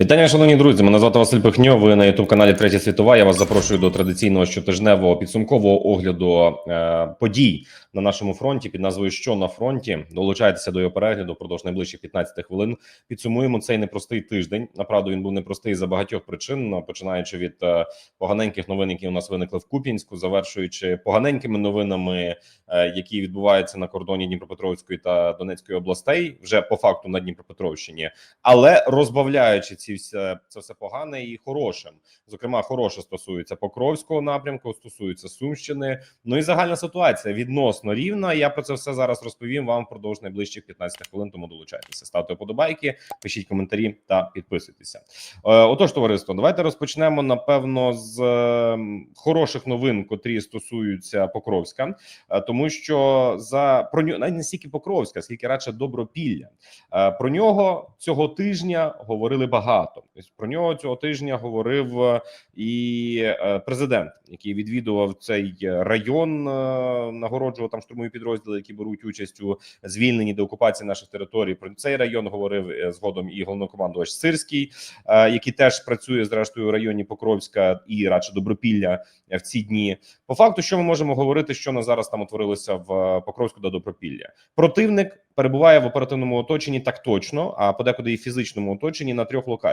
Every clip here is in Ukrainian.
Вітання, шановні друзі. Мене звати Василь Пихньо. Ви на youtube каналі Третя світова. Я вас запрошую до традиційного щотижневого підсумкового огляду е, подій на нашому фронті під назвою Що на фронті. Долучайтеся до його перегляду впродовж найближчих 15 хвилин. Підсумуємо цей непростий тиждень. Направду він був непростий за багатьох причин, ну, починаючи від е, поганеньких новин, які у нас виникли в Куп'янську, завершуючи поганенькими новинами, е, які відбуваються на кордоні Дніпропетровської та Донецької областей, вже по факту на Дніпропетровщині, але розбавляючи ці все це все погане і хорошим. Зокрема, хороше стосується Покровського напрямку, стосується Сумщини. Ну і загальна ситуація відносно рівна. Я про це все зараз розповім вам впродовж найближчих 15 хвилин. Тому долучайтеся, ставте вподобайки, пишіть коментарі та підписуйтеся. Е, Отож, товариство, давайте розпочнемо напевно з е, хороших новин, котрі стосуються Покровська, Е, тому що за про нього не стільки Покровська, скільки радше Добропілля. Про нього цього тижня говорили багато. Тобто Про нього цього тижня говорив е, і е, президент, який відвідував цей район, е, нагороджував там штурмові підрозділи, які беруть участь у звільненні деокупації наших територій. Про цей район говорив згодом і головнокомандувач Сирський, який теж працює зрештою у районі Покровська і радше Добропілля в ці дні. По факту, що ми можемо говорити, що на зараз там утворилося в Покровську до Добропілля. Противник перебуває в оперативному оточенні так точно, а подекуди і фізичному оточенні на трьох локаціях.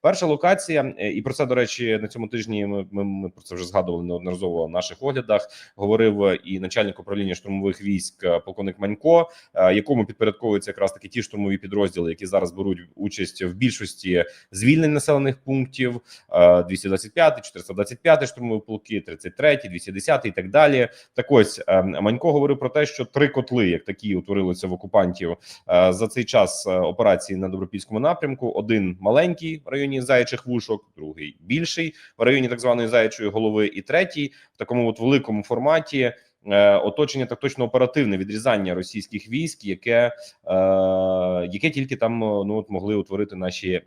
Перша локація, е, і про це до речі, на цьому тижні ми, ми, ми про це вже згадували неодноразово в наших оглядах. Говорив е, і начальник управління штурмових військ, е, полковник Манько, якому підпорядковуються якраз таки ті штурмові підрозділи, які зараз беруть участь в більшості звільнень населених пунктів. е, 225, 425 штурмові полки, 33, 210 і так далі. Так ось Манько говорив про те, що три котли, як такі, утворилися в окупантів за цей час операції на добропільському напрямку. Один маленький в районі заячих вушок, другий більший в районі так званої заячої голови, і третій в такому от великому форматі. е, Оточення так точно оперативне відрізання російських військ, яке е, яке тільки там е, ну от могли утворити наші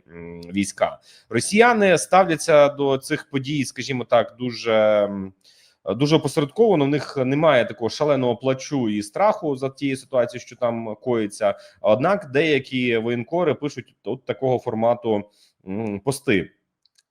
війська. Росіяни ставляться до цих подій, скажімо так, дуже. Дуже опосередковано в них немає такого шаленого плачу і страху за тією ситуацією, що там коїться. Однак деякі воєнкори пишуть от такого формату пости.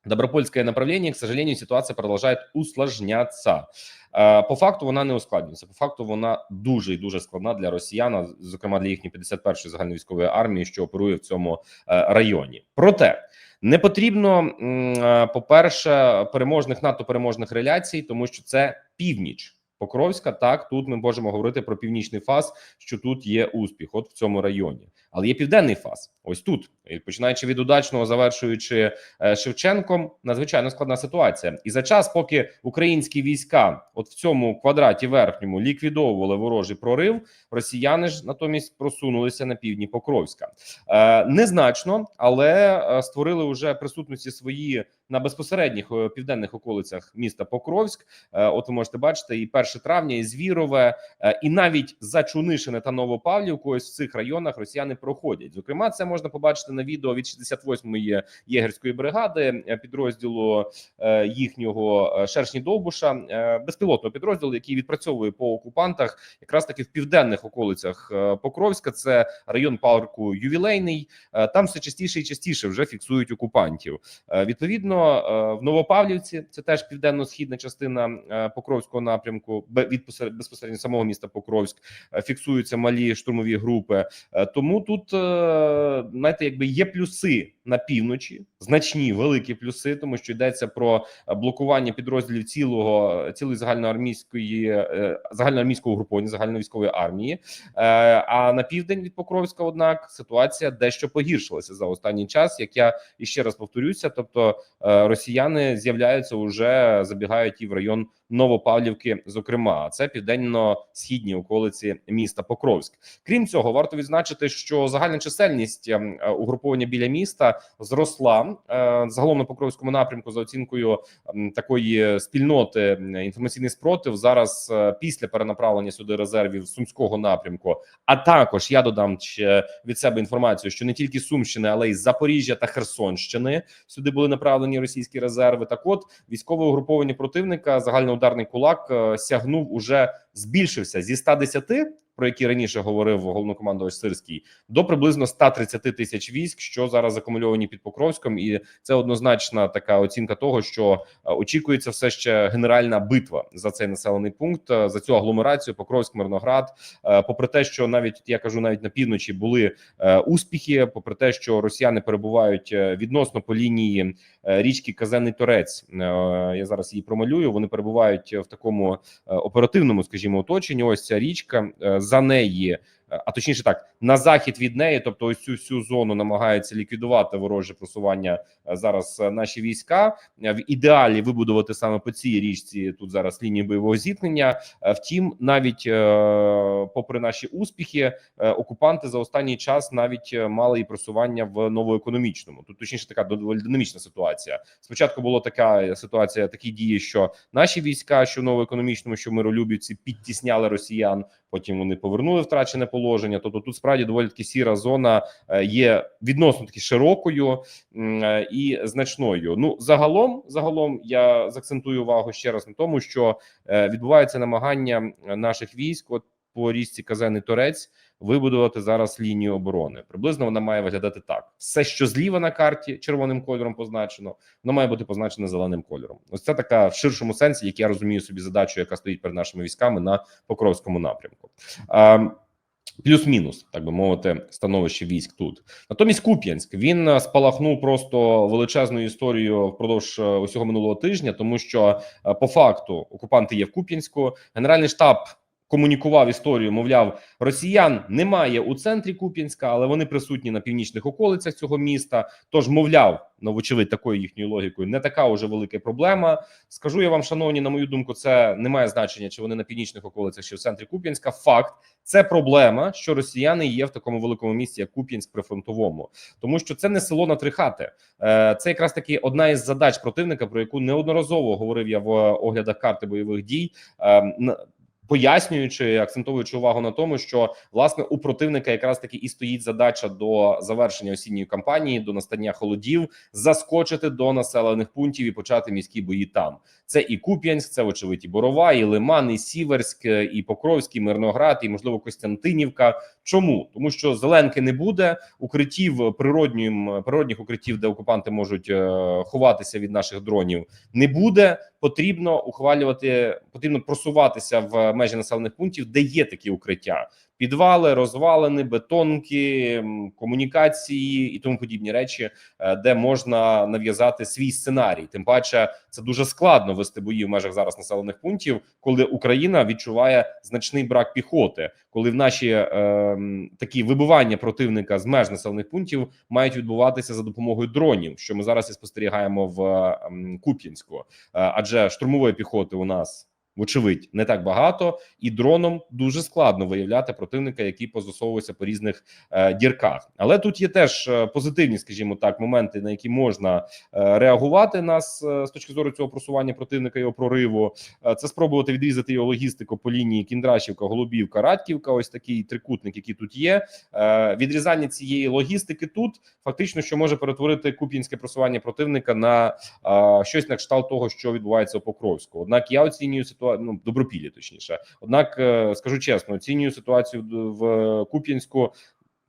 Добропольское направление, к сожалению, ситуація продолжает усложняться. Е, По факту вона не ускладнюється. По факту вона дуже і дуже складна для росіян, зокрема для їхньої 51-ї загальновійськової армії, що оперує в цьому е, районі. Проте не потрібно, е, по-перше, переможних НАТО переможних реляцій, тому що це північ. Покровська, так тут ми можемо говорити про північний фаз, що тут є успіх, от в цьому районі, але є південний фаз. Ось тут, І починаючи від удачного, завершуючи е, Шевченком, надзвичайно складна ситуація. І за час, поки українські війська, от в цьому квадраті верхньому, ліквідовували ворожий прорив, росіяни ж натомість просунулися на півдні Покровська. Е, незначно, але е, створили вже присутності свої на безпосередніх е, південних околицях міста Покровськ. Е, От ви можете бачити, і 1 травня, і Звірове, е, і навіть Зачунишине та Новопавлівку. Ось в цих районах росіяни проходять. Зокрема, це можна побачити на відео від 68-ї єгерської бригади підрозділу їхнього шершні Довбуша, безпілотного підрозділу, який відпрацьовує по окупантах, якраз таки в південних околицях Покровська. Це район парку ювілейний. Там все частіше і частіше вже фіксують окупантів. Відповідно, е, в Новопавлівці це теж південно-східна частина е, Покровського напрямку, від безпосередньо самого міста Покровськ е, фіксуються малі штурмові групи. Тому тут знаєте, якби є плюси на півночі, значні великі плюси, тому що йдеться про е, блокування підрозділів цілого цілої загальноармійської е, загальноармійського угруповання, загальновійськової армії. Е, А на південь від Покровська, однак, ситуація дещо погіршилася за останній час. Як я іще раз повторюся, тобто росіяни з'являються уже забігають і в район Новопавлівки, зокрема, а це південно-східні околиці міста Покровськ. Крім цього, варто відзначити, що загальна чисельність ем, е, угруповання біля міста зросла е, загалом на Покровському напрямку за оцінкою такої спільноти інформаційний спротив зараз е, після перенаправлення сюди резервів сумського напрямку. А також я додам ще від себе інформацію, що не тільки Сумщини, але й Запоріжжя та Херсонщини сюди були направлені російські резерви. Так, от військове угруповання противника, загальноударний кулак е, сягнув уже збільшився зі 110 про які раніше говорив головнокомандувач Сирський, до приблизно 130 тисяч військ, що зараз акумульовані під Покровськом, і це однозначна така оцінка того, що е, очікується все ще генеральна битва за цей населений пункт, е, за цю агломерацію Покровськ, Мирноград. Е, Попри те, що навіть я кажу, навіть на півночі були успіхи, попри те, що росіяни перебувають відносно по лінії річки Казенний Торець. Я зараз її промалюю. Вони перебувають в такому оперативному, скажімо, оточенні. Ось ця річка за неї. Е, А точніше, так на захід від неї, тобто ось цю всю зону намагаються ліквідувати вороже просування е, зараз е, наші війська. В ідеалі вибудувати саме по цій річці тут зараз лінії бойового зіткнення. Втім, навіть попри наші успіхи, окупанти за останній час навіть мали і просування в новоекономічному. Тут точніше така доволі динамічна ситуація. Спочатку була така ситуація, такі дії, що наші війська, що в новоекономічному, що миролюбівці, підтісняли росіян. Потім вони повернули втрачене положення. Тобто тут справді доволі таки сіра зона е, є відносно таки широкою е, і значною. Ну загалом, загалом я заакцентую увагу ще раз на тому, що е, відбувається намагання наших військ, от по річці Казений Торець, вибудувати зараз лінію оборони. Приблизно вона має виглядати так: все, що зліва на карті, червоним кольором позначено, воно має бути позначено зеленим кольором. Ось це така в ширшому сенсі, як я розумію собі задачу, яка стоїть перед нашими військами на Покровському напрямку. Плюс-мінус, так би мовити, становище військ тут. Натомість Куп'янськ він е, спалахнув просто величезною історією впродовж е, усього минулого тижня, тому що е, по факту окупанти є в Куп'янську. Генеральний штаб комунікував історію. Мовляв, росіян немає у центрі Куп'янська, але вони присутні на північних околицях цього міста. Тож, мовляв, ну вочевидь, такою їхньою логікою не така уже велика проблема. Скажу я вам, шановні, на мою думку, це не має значення, чи вони на північних околицях, чи в центрі Куп'янська. Факт це проблема, що росіяни є в такому великому місті, як Куп'янськ прифронтовому, тому що це не село на три хати. Е, Це якраз таки одна із задач противника, про яку неодноразово говорив я в оглядах карти бойових дій. Пояснюючи, акцентуючи увагу на тому, що власне у противника якраз таки і стоїть задача до завершення осінньої кампанії, до настання холодів, заскочити до населених пунктів і почати міські бої там. Це і Куп'янськ, це вочевидь і Борова, і Лиман, і Сіверськ, і Покровський, і Мирноград, і можливо Костянтинівка. Чому тому, що зеленки не буде укриттів природнім природних укриттів, де окупанти можуть е, ховатися від наших дронів, не буде. Потрібно ухвалювати, потрібно просуватися в межі населених пунктів, де є такі укриття. Підвали, розвалини, бетонки, комунікації і тому подібні речі, е, де можна нав'язати свій сценарій. Тим паче, це дуже складно вести бої в межах зараз населених пунктів, коли Україна відчуває значний брак піхоти, коли в наші е, такі вибивання противника з меж населених пунктів мають відбуватися за допомогою дронів, що ми зараз і спостерігаємо в Куп'янську, Е, адже штурмової піхоти у нас. Вочевидь, не так багато, і дроном дуже складно виявляти противника, який позасовується по різних е, дірках. Але тут є теж е, позитивні, скажімо так, моменти, на які можна е, реагувати нас е, з точки зору цього просування противника його прориву. Е, це спробувати відрізати його логістику по лінії Кіндрашівка, Голубівка, Радківка. Ось такий трикутник, який тут є. Е, відрізання цієї логістики тут фактично, що може перетворити куп'янське просування противника на а, щось на кшталт того, що відбувається у Покровську. Однак я оцінюю ситуацію ну, добропіллі, точніше. Однак е, скажу чесно, оцінюю ситуацію в Куп'янську.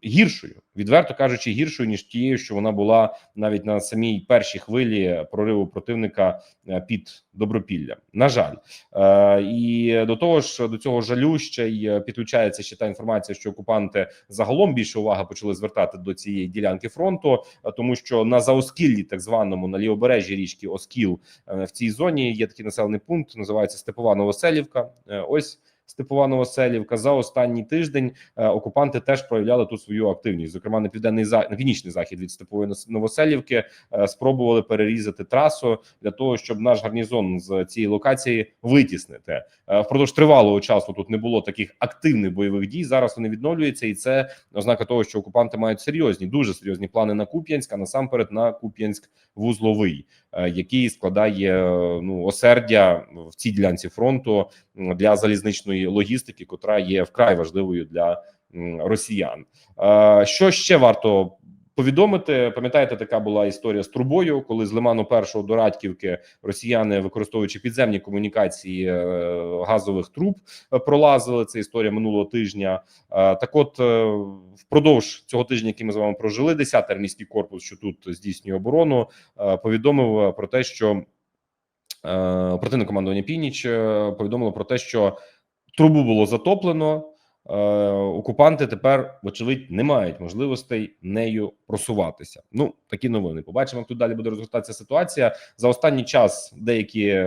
Гіршою, відверто кажучи, гіршою ніж тією, що вона була навіть на самій першій хвилі прориву противника е, під добропілля. На жаль, е, і до того ж, до цього жалю ще й е, підключається ще та інформація, що окупанти загалом більше уваги почали звертати до цієї ділянки фронту, тому що на заоскіллі, так званому на лівобережжі річки Оскіл в цій зоні є такий населений пункт, називається Степова Новоселівка. Ось. Степова Новоселівка за останній тиждень е, окупанти теж проявляли тут свою активність. Зокрема, на південний за на північний захід від Степової Новоселівки е, спробували перерізати трасу для того, щоб наш гарнізон з цієї локації витіснити. Е, Впродовж тривалого часу тут не було таких активних бойових дій. Зараз вони відновлюються, і це ознака того, що окупанти мають серйозні, дуже серйозні плани на Куп'янськ, а насамперед на Куп'янськ вузловий, який складає е, ну осердя в цій ділянці фронту для залізничної логістики, котра є вкрай важливою для росіян. Е, Що ще варто повідомити. Пам'ятаєте, така була історія з трубою, коли з Лиману першого до Радьківки росіяни, використовуючи підземні комунікації е, газових труб, е, пролазили. Це історія минулого тижня. Е, Так, от впродовж цього тижня, який ми з вами прожили, 10-й армійський корпус, що тут здійснює оборону, повідомив про те, що е, оперативне командування Північ повідомило про те, що трубу було затоплено. Е, окупанти тепер, вочевидь, не мають можливостей нею просуватися. Ну такі новини. Побачимо, як тут далі буде розгортатися ситуація. За останній час деякі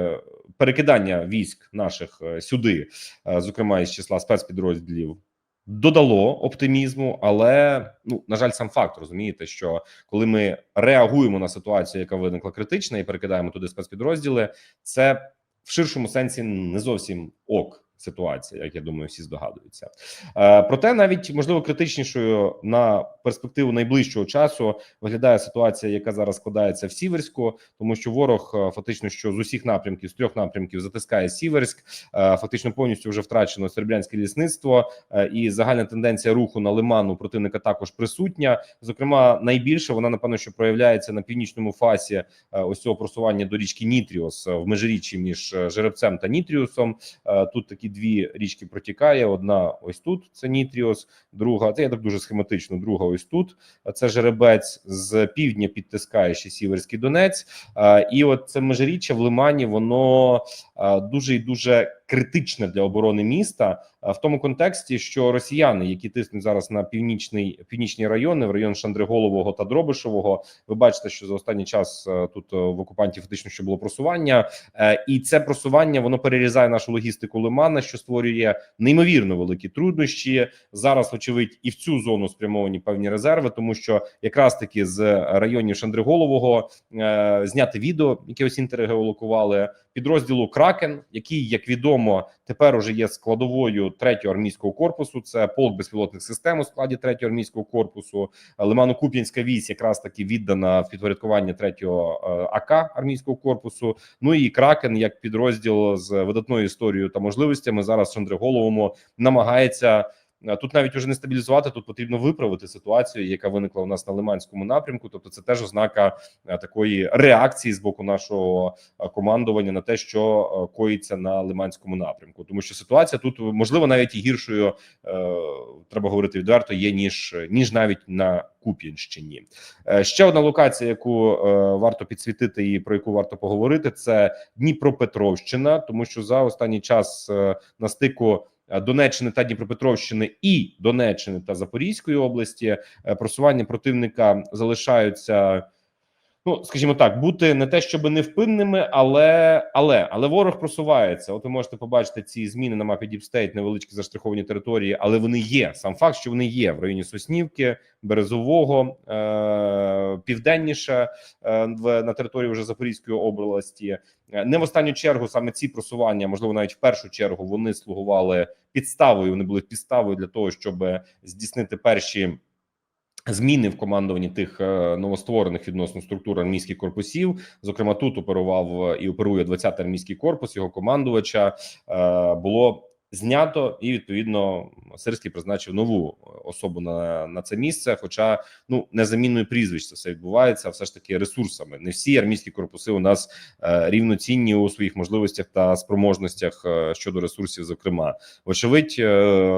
перекидання військ наших е, сюди, е, зокрема із числа спецпідрозділів, додало оптимізму, але ну на жаль, сам факт розумієте, що коли ми реагуємо на ситуацію, яка виникла критична, і перекидаємо туди спецпідрозділи, це в ширшому сенсі не зовсім ок. Ситуація, як я думаю, всі здогадуються. Е, проте, навіть можливо критичнішою на перспективу найближчого часу виглядає ситуація, яка зараз складається в Сіверську, тому що ворог е, фактично що з усіх напрямків, з трьох напрямків затискає Сіверськ. Е, фактично повністю вже втрачено серебрянське лісництво, і загальна тенденція руху на лиману противника також присутня. Зокрема, найбільше вона напевно, що проявляється на північному фасі ось цього просування до річки Нітріос в межиріччі між Жеребцем та Нітріусом. Тут такі дві річки протікає. Одна ось тут це Нітріос, друга це я так дуже схематично. Друга ось тут. Це жеребець з півдня підтискає ще Сіверський Донець. І от це межиріччя в Лимані, воно дуже і дуже критичне для оборони міста е, в тому контексті, що росіяни, які тиснуть зараз на північний північні райони, в район Шандриголового та Дробишевого, ви бачите, що за останній час е, тут е, в окупантів фактично що було просування, і це просування воно перерізає нашу логістику Лимана, що створює неймовірно великі труднощі. Зараз, очевидь, і в цю зону спрямовані певні резерви, тому що якраз таки з районів Шандриголового зняти відео, яке ось інтери геолокували, підрозділу Кракен, який, як відомо, тепер уже є складовою третього армійського корпусу. Це полк безпілотних систем у складі третього армійського корпусу. Лимано-Куп'янська вісь якраз таки віддана в підпорядкування третього е, АК армійського корпусу. Ну і Кракен, як підрозділ з видатною історією та можливостями, зараз Шандриголовому намагається. Тут навіть уже не стабілізувати, тут потрібно виправити ситуацію, яка виникла у нас на Лиманському напрямку. Тобто, це теж ознака е, такої реакції з боку нашого е, командування на те, що е, коїться на Лиманському напрямку, тому що ситуація тут можливо навіть і гіршою треба говорити відверто, є ніж ніж навіть на Куп'янщині. Ще одна локація, яку варто підсвітити і про яку варто поговорити, це Дніпропетровщина, тому що за останній час на стику. Е, Донеччини та Дніпропетровщини і Донеччини та Запорізької області е, просування противника залишаються. Ну, скажімо так, бути не те, щоб невпинними, але але але ворог просувається. От ви можете побачити ці зміни на мапі State, невеличкі заштриховані території, але вони є. Сам факт, що вони є в районі Соснівки, Березового, е- південніше е на території вже Запорізької області. Не в останню чергу саме ці просування, можливо, навіть в першу чергу, вони слугували підставою. Вони були підставою для того, щоб здійснити перші. Зміни в командуванні тих е, новостворених відносно структур армійських корпусів. Зокрема, тут оперував е, і оперує 20-й армійський корпус. Його командувача е, було знято, і відповідно Сирський призначив нову особу на, на це місце. Хоча ну незамінною прізвищ це все відбувається, а все ж таки ресурсами. Не всі армійські корпуси у нас е, рівноцінні у своїх можливостях та спроможностях е, щодо ресурсів. Зокрема, вочевидь, е,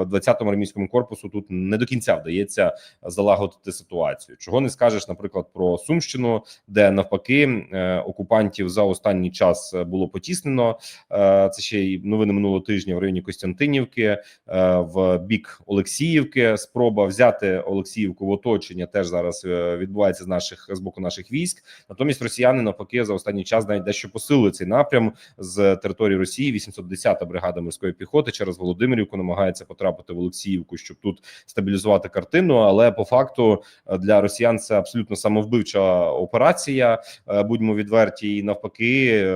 20-му армійському корпусу тут не до кінця вдається залагодити ситуацію. Чого не скажеш, наприклад, про Сумщину, де навпаки е, окупантів за останній час е, було потіснено. Е, Це ще й новини минулого тижня в районі Костянтинівки, е, в бік Олексіївки. Спроба взяти Олексіївку в оточення теж зараз е, відбувається з наших з боку наших військ. Натомість росіяни навпаки за останній час навіть дещо посилили цей напрям з території Росії. 810-та бригада морської піхоти через Володимирівку намагається потрапити в Олексіївку, щоб тут стабілізувати картину. Але по факту е, для росіян це абсолютно самовбивча операція. Е, Будьмо відверті, і навпаки,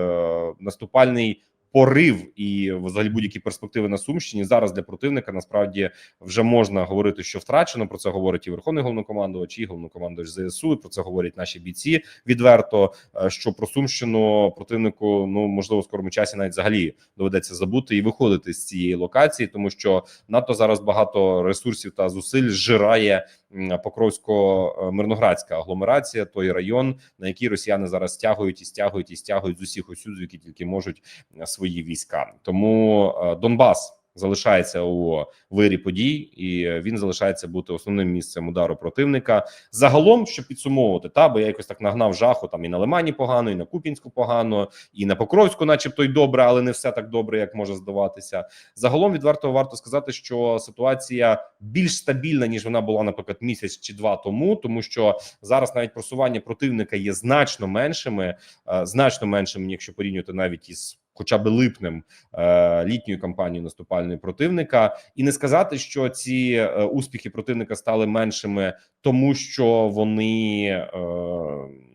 наступальний. Порив і взагалі будь-які перспективи на Сумщині зараз для противника насправді вже можна говорити, що втрачено. Про це говорить і Верховний головнокомандувач, і головнокомандувач ЗСУ. і Про це говорять наші бійці відверто. е, Що про Сумщину противнику ну можливо в скорому часі навіть взагалі доведеться забути і виходити з цієї локації, тому що НАТО зараз багато ресурсів та зусиль зжирає Покровсько-Мирноградська агломерація, той район, на який росіяни зараз стягують і стягують і стягують з усіх усюд, які тільки можуть е, свої війська. Тому е, Донбас залишається у вирі подій, і він залишається бути основним місцем удару противника. Загалом, щоб підсумовувати, та бо я якось так нагнав жаху там і на Лимані погано, і на Купінську погано, і на Покровську, начебто, й добре, але не все так добре, як може здаватися. Загалом відверто варто сказати, що ситуація більш стабільна ніж вона була, наприклад, місяць чи два тому, тому що зараз навіть просування противника є значно меншими, е, значно меншими, якщо порівнювати навіть із. Хоча би липнем е, літньою кампанією наступальної противника, і не сказати, що ці е, успіхи противника стали меншими, тому що вони е,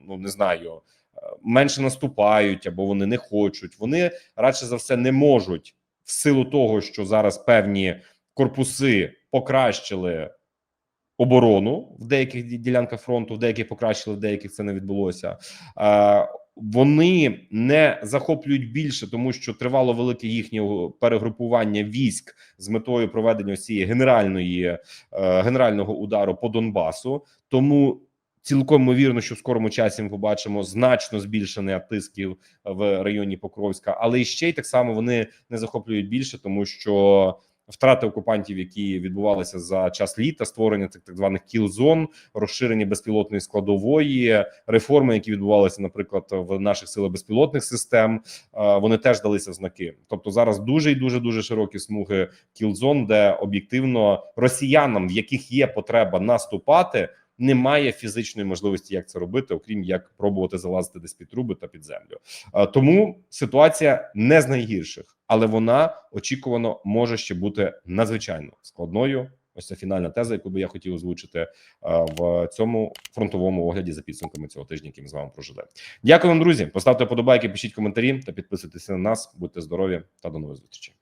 ну не знаю менше наступають або вони не хочуть. Вони радше за все не можуть в силу того, що зараз певні корпуси покращили оборону в деяких ділянках фронту, в деяких покращили, в деяких це не відбулося. Е, вони не захоплюють більше, тому що тривало велике їхнє перегрупування військ з метою проведення цієї генеральної е, генерального удару по Донбасу. Тому цілком ймовірно, що в скорому часі ми побачимо значно збільшений тисків в районі Покровська, але і ще й так само вони не захоплюють більше, тому що втрати окупантів, які відбувалися за час літа, створення цих так званих кіл-зон, розширення безпілотної складової, реформи, які відбувалися, наприклад, в наших силах безпілотних систем, е, вони теж далися знаки. Тобто зараз дуже і дуже дуже широкі смуги кіл-зон, де об'єктивно росіянам, в яких є потреба наступати. Немає фізичної можливості, як це робити, окрім як пробувати залазити десь під труби та під землю. Е, Тому ситуація не з найгірших, але вона очікувано може ще бути надзвичайно складною. Ось це фінальна теза, яку би я хотів озвучити е, в цьому фронтовому огляді за підсумками цього тижня, який ми з вами прожили. Дякую вам, друзі. Поставте подобайки, пишіть коментарі та підписуйтесь на нас. Будьте здорові та до нових зустрічей.